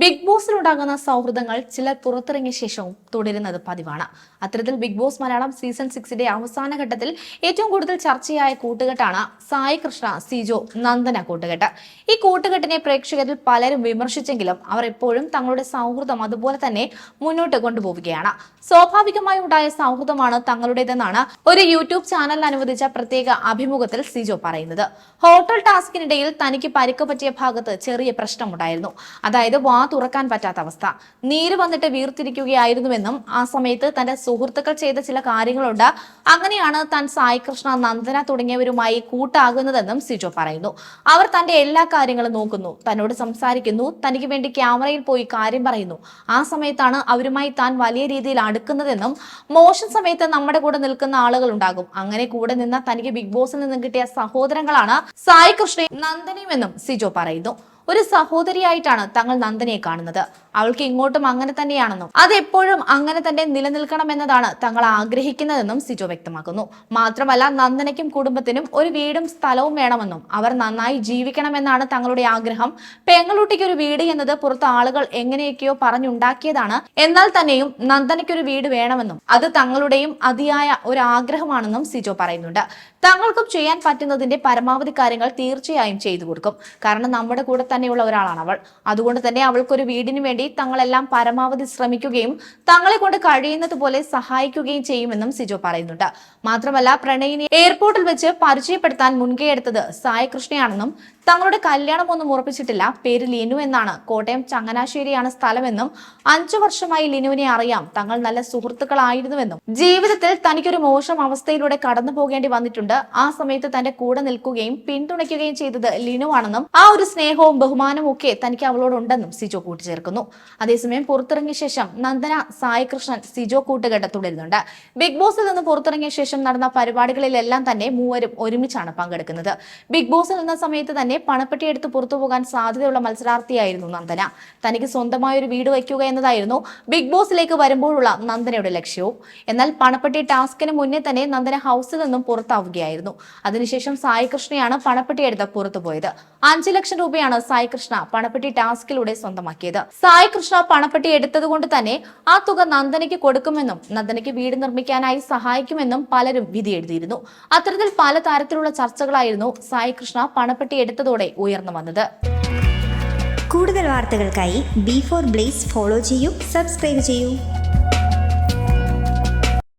Big ബോസിലുണ്ടാകുന്ന സൗഹൃദങ്ങൾ ചിലർ പുറത്തിറങ്ങിയ ശേഷവും തുടരുന്നത് പതിവാണ്. അത്തരത്തിൽ ബിഗ് ബോസ് മലയാളം സീസൺ സിക്സിന്റെ അവസാന ഘട്ടത്തിൽ ഏറ്റവും കൂടുതൽ ചർച്ചയായ കൂട്ടുകെട്ടാണ് സായി കൃഷ്ണ സിജോ നന്ദന കൂട്ടുകെട്ട്. ഈ കൂട്ടുകെട്ടിനെ പ്രേക്ഷകരിൽ പലരും വിമർശിച്ചെങ്കിലും അവർ എപ്പോഴും തങ്ങളുടെ സൗഹൃദം അതുപോലെ തന്നെ മുന്നോട്ട് കൊണ്ടുപോവുകയാണ്. സ്വാഭാവികമായി ഉണ്ടായ സൗഹൃദമാണ് തങ്ങളുടേതെന്നാണ് ഒരു യൂട്യൂബ് ചാനലിന് അനുവദിച്ച പ്രത്യേക അഭിമുഖത്തിൽ സിജോ പറയുന്നത്. ഹോട്ടൽ ടാസ്കിനിടയിൽ തനിക്ക് പരിക്ക് പറ്റിയ ഭാഗത്ത് ചെറിയ പ്രശ്നമുണ്ടായിരുന്നു. അതായത് തുറക്കാൻ പറ്റാത്ത അവസ്ഥ. നീര് വന്നിട്ട് വീർത്തിരിക്കുകയായിരുന്നുവെന്നും ആ സമയത്ത് തന്റെ സുഹൃത്തുക്കൾ ചെയ്ത ചില കാര്യങ്ങളുണ്ട്. അങ്ങനെയാണ് താൻ സായി കൃഷ്ണ നന്ദന തുടങ്ങിയവരുമായി കൂട്ടാകുന്നതെന്നും സിജോ പറയുന്നു. അവർ തന്റെ എല്ലാ കാര്യങ്ങളും നോക്കുന്നു. തന്നോട് സംസാരിക്കുന്നു. തനിക്ക് വേണ്ടി ക്യാമറയിൽ പോയി കാര്യം പറയുന്നു. ആ സമയത്താണ് അവരുമായി താൻ വലിയ രീതിയിൽ അടുക്കുന്നതെന്നും മോശം സമയത്ത് നമ്മുടെ കൂടെ നിൽക്കുന്ന ആളുകൾ ഉണ്ടാകും. അങ്ങനെ കൂടെ നിന്ന തനിക്ക് ബിഗ് ബോസിൽ നിന്നും കിട്ടിയ സഹോദരങ്ങളാണ് സായി കൃഷ്ണയും നന്ദനയുമെന്നും സിജോ പറയുന്നു. ഒരു സഹോദരിയായിട്ടാണ് തങ്ങൾ നന്ദനെ കാണുന്നത്. അവൾക്ക് ഇങ്ങോട്ടും അങ്ങനെ തന്നെയാണെന്നും അത് എപ്പോഴും അങ്ങനെ തന്നെ നിലനിൽക്കണമെന്നതാണ് തങ്ങൾ ആഗ്രഹിക്കുന്നതെന്നും സിജോ വ്യക്തമാക്കുന്നു. മാത്രമല്ല നന്ദനയ്ക്കും കുടുംബത്തിനും ഒരു വീടും സ്ഥലവും വേണമെന്നും അവർ നന്നായി ജീവിക്കണമെന്നാണ് തങ്ങളുടെ ആഗ്രഹം. പെങ്ങളൂട്ടിക്ക് ഒരു വീട് എന്നത് പുറത്ത് ആളുകൾ എങ്ങനെയൊക്കെയോ പറഞ്ഞുണ്ടാക്കിയതാണ്. എന്നാൽ തന്നെയും നന്ദനയ്ക്കൊരു വീട് വേണമെന്നും അത് തങ്ങളുടെയും അതിയായ ഒരു ആഗ്രഹമാണെന്നും സിജോ പറയുന്നുണ്ട്. തങ്ങൾക്കും ചെയ്യാൻ പറ്റുന്നതിന്റെ പരമാവധി കാര്യങ്ങൾ തീർച്ചയായും ചെയ്തു കൊടുക്കും. കാരണം നമ്മുടെ കൂടെ തന്നെയുള്ള ഒരാളാണ് അവൾ. അതുകൊണ്ട് തന്നെ അവൾക്കൊരു വീടിനു വേണ്ടി തങ്ങളെല്ലാം പരമാവധി ശ്രമിക്കുകയും തങ്ങളെ കൊണ്ട് കഴിയുന്നത് പോലെ സഹായിക്കുകയും ചെയ്യുമെന്നും സിജോ പറയുന്നുണ്ട്. മാത്രമല്ല പ്രണയിനെ എയർപോർട്ടിൽ വെച്ച് പരിചയപ്പെടുത്താൻ മുൻകൈ എടുത്തത് സായി കൃഷ്ണയാണെന്നും തങ്ങളുടെ കല്യാണം ഒന്നും ഉറപ്പിച്ചിട്ടില്ല. പേര് ലിനു എന്നാണ്. കോട്ടയം ചങ്ങനാശ്ശേരിയാണ് സ്ഥലമെന്നും അഞ്ചു വർഷമായി ലിനുവിനെ അറിയാം. തങ്ങൾ നല്ല സുഹൃത്തുക്കളായിരുന്നുവെന്നും. ജീവിതത്തിൽ തനിക്കൊരു മോശം അവസ്ഥയിലൂടെ കടന്നു പോകേണ്ടി വന്നിട്ടുണ്ട്. ആ സമയത്ത് തന്റെ കൂടെ നിൽക്കുകയും പിന്തുണയ്ക്കുകയും ചെയ്തത് ലിനു ആണെന്നും ആ ഒരു സ്നേഹവും ബഹുമാനവും ഒക്കെ തനിക്ക് അവളോടുണ്ടെന്നും സിജോ കൂട്ടിച്ചേർക്കുന്നു. അതേസമയം പുറത്തിറങ്ങിയ ശേഷം നന്ദന സായികൃഷ്ണൻ സിജോ കൂട്ടുകെട്ട് തുടരുന്നുണ്ട്. ബിഗ് ബോസിൽ നിന്ന് പുറത്തിറങ്ങിയ ശേഷം നടന്ന പരിപാടികളിലെല്ലാം തന്നെ മൂവരും ഒരുമിച്ചാണ് പങ്കെടുക്കുന്നത്. ബിഗ് ബോസിൽ നിന്ന സമയത്ത് തന്നെ പണപ്പെട്ടി എടുത്ത് പുറത്തു പോകാൻ സാധ്യതയുള്ള മത്സരാർത്ഥിയായിരുന്നു നന്ദന. തനിക്ക് സ്വന്തമായ ഒരു വീട് വയ്ക്കുക എന്നതായിരുന്നു ബിഗ് ബോസിലേക്ക് വരുമ്പോഴുള്ള നന്ദനയുടെ ലക്ഷ്യവും. എന്നാൽ പണപ്പെട്ടി ടാസ്കിന് മുന്നേ തന്നെ നന്ദന ഹൗസിൽ നിന്നും പുറത്താവുകയായിരുന്നു. അതിനുശേഷം സായി കൃഷ്ണയാണ് പണപ്പെട്ടി എടുത്ത് പുറത്തു പോയത്. അഞ്ചു ലക്ഷം രൂപയാണ് സായി കൃഷ്ണ പണപ്പെട്ടി ടാസ്കിലൂടെ സ്വന്തമാക്കിയത്. സായി കൃഷ്ണ പണപ്പെട്ടി എടുത്തതുകൊണ്ട് തന്നെ ആ തുക നന്ദനയ്ക്ക് കൊടുക്കുമെന്നും നന്ദനയ്ക്ക് വീട് നിർമ്മിക്കാനായി സഹായിക്കുമെന്നും പലരും വിധി എഴുതിയിരുന്നു അത്തരത്തിൽ പല തരത്തിലുള്ള ചർച്ചകളായിരുന്നു സായി കൃഷ്ണ പണപ്പെട്ടി എടുത്തതോടെ ഉയർന്നു വന്നത്. കൂടുതൽ വാർത്തകൾക്കായി ബി ഫോർ ബ്ലേസ് ഫോളോ ചെയ്യൂ സബ്സ്ക്രൈബ് ചെയ്യൂ.